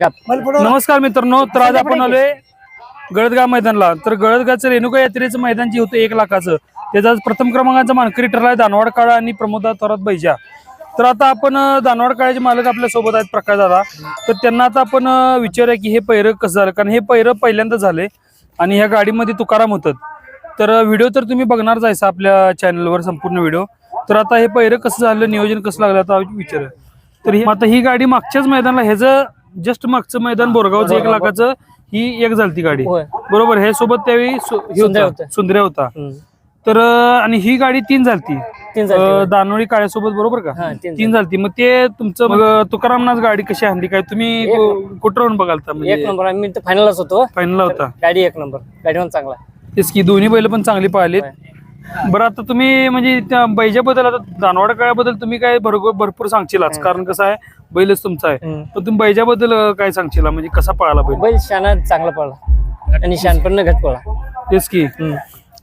नमस्कार मित्रांनो तर आज आपण आलोय गळदगाव मैदानला. तर गळदगावचं रेणुका यात्रेचं मैदान जे होतं एक लाखाचं त्याचा प्रथम क्रमांकाचा मानकरी ठरलाय दानवाड काळा आणि प्रमोदा थोरात बैजा. तर आता आपण दानवाड काळाचे मालक आपल्यासोबत आहेत प्रकाश दादा. तर त्यांना आता आपण विचारूया की हे पैरं कसं झालं? कारण हे पैरं पहिल्यांदा झाले आणि ह्या गाडीमध्ये तुकाराम होतात. तर व्हिडिओ तर तुम्ही बघणार जायचा आपल्या चॅनलवर संपूर्ण व्हिडिओ. तर आता हे पैरं कसं झालं? नियोजन कसं लागलं? आता विचारूया. तर आता ही गाडी मागच्याच मैदानाला ह्याचं जस्ट मागचं मैदान बोरगावचं एक लाखाचं ही एक झालती गाडी. होय. बरोबर हे सोबत त्यावेळी सु- हे सुंदर्या होता, होत्या. सुंदर्या होता. हम्म. तर अं, आणि ही गाडी तीन झालती. तीन झालती अं, गाडी. दानोळी काळ्यासोबत बरोबर का? हा, तीन तीन झालती. मग ते तुमचं मग तुकारामनाच गाडी कशी आणली? काय तुम्ही एक कु- कुठं राहून बघालता? एक म्हणजे नंबर. आम्ही तर फायनलच होतो. फायनल होता. गाडी एक नंबर. गाडी पण चांगला तेच की दोन्ही बैल पण चांगली पाहिलीत. बरं आता तुम्ही म्हणजे त्या बैजाबद्दल आता दानवाड काळाबद्दल तुम्ही काय भरपूर भरपूर सांगशीलच कारण कसं आहे बैलच तुमचा आहे. हम्म. पण तुम्ही बैजाबद्दल काय सांगशील? म्हणजे कसा पळाला बैल? बैल शाना चांगला पडला आणि शानपण घट पडला तेच की.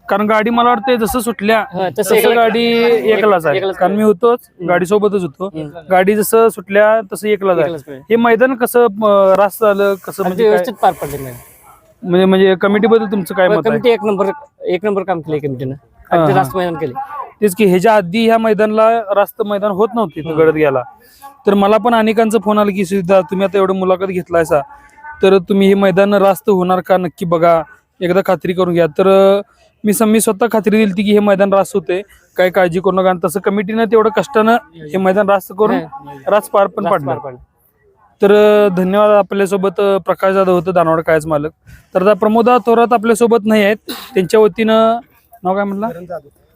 कारण गाडी मला वाटतं जसं सुटल्या हा, तसं तसं एकला- गाडी एकलाच आहे. एकलाच कारण मी होतोच गाडी सोबतच होतो. हम्म. गाडी जसं सुटल्या तसं एकलाच आहे. एकलाच पडला. हे मैदान कसं अं, रास्त झालं कसं म्हणजे काय? व्यवस्थित पार पडले म्हणजे म्हणजे कमिटी बद्दल तुमचं काय मत आहे? कमिटी एक नंबर एक नंबर काम केले कमिटीनं. ते रास्त मैदान केले. तेच की ह्याच्या आधी ह्या मैदानला रास्त मैदान होत नव्हती इथं गडद गेला तर मला पण अनेकांचा फोन आला की सुद्धा तुम्ही आता एवढं मुलाखत घेतलायसा. तर तुम्ही हे मैदान रास्त होणार का? नक्की बघा. एकदा खात्री करून घ्या. तर अं, मी सम- मी स्वतः खात्री दिली की हे मैदान रास्त होते काय काळजी करू नका. आणि तसं कमिटीनं तेवढं कष्टानं हे मैदान रास्त करून रास्त पार पण रास्त पार पडलं. तर अं, धन्यवाद आपल्यासोबत अं, प्रकाश जाधव होतं दानवाड कायच मालक. तर आता प्रमोदा थोरात आपल्यासोबत नाही आहेत. त्यांच्या वतीनं नाव काय म्हटलं?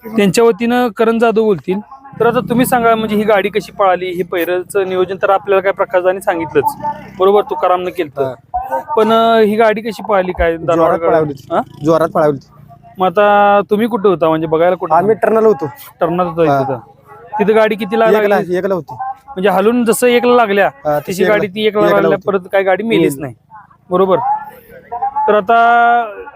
त्यांच्या वतीनं करण जाधव बोलतील. तर आता तुम्ही सांगा म्हणजे ही गाडी कशी पळाली? ही पैरचं नियोजन तर आपल्याला काय प्रकाशाने सांगितलंच. बरोबर तुकारामनं केलं पण अं, ही गाडी कशी पळाली काय? जोरात पळावली. हा? जोरात पळावली मग आता तुम्ही कुठं होता? म्हणजे बघायला कुठं आम्ही टर्नल होतो. टर्नात होता होता. तिथं गाडी कितीला एकला लागली? एकला होती. म्हणजे हलून जसं एकला लागल्या हा, तशी तशी एकला- गाडी ती एकला एकला लागल्या होती. परत काय गाडी मेलीच नाही. बरोबर. तर आता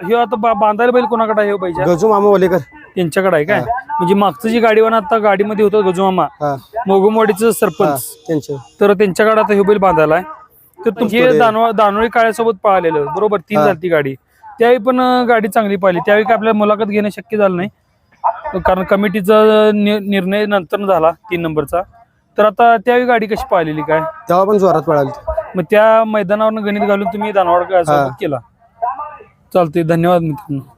हे आता बा- बांधायला बैल कोणाकडे आहे हो पाहिजे गजू मामा ओलेकर त्यांच्याकडे आहे काय? म्हणजे मागचं जी गाडीवान आता गाडीमध्ये होतं गजुमामा हा. मोगमवाडीचं सरपंच. त्यांचे. तर त्यांच्याकडे आता हे बैल बांधायला आहे. तर तुमची दानवा दानोळी काळ्यासोबत पळालेलं बरोबर? तीन हा. झाली ती गाडी. त्यावेळी पण अं, गाडी चांगली पाहिली. त्यावेळी काय आपल्याला मुलाखत घेणं शक्य झालं नाही. कारण कमिटीचा नि- निर्णय नंतर झाला तीन नंबरचा. तर आता त्यावेळी गाडी कशी पाहिलेली काय? तेव्हा पण जोरात पळाली. मग त्या मैदानावर गणित घालून तुम्ही दानवाड केला. चालते धन्यवाद मित्रांनो.